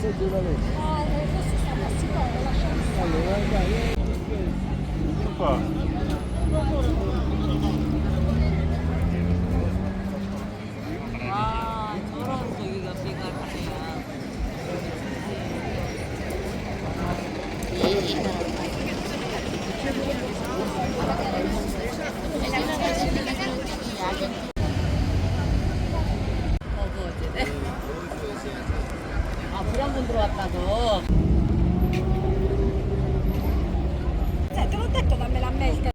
sei che vale. Ah, eh, questo sta a sicuro, lasciamo stare. Allora, dai. 그러니까 와 저런 저기가 비가네요. 어그 어제네. 아불한번 들어왔다고. Cioè, te l'ho detto, dammela a me il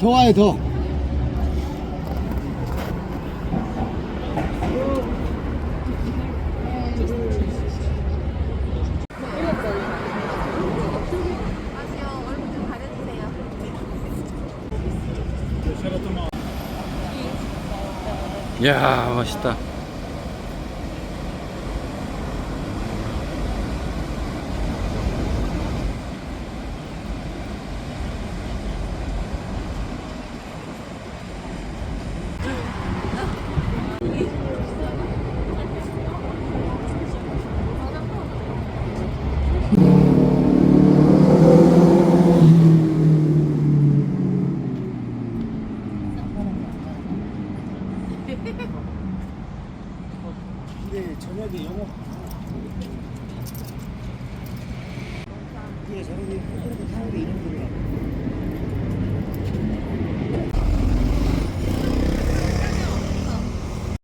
더 와요, 더. 야 멋있다 근데 저녁에 영어. 이게 저녁에 호텔에서 타는 게 이런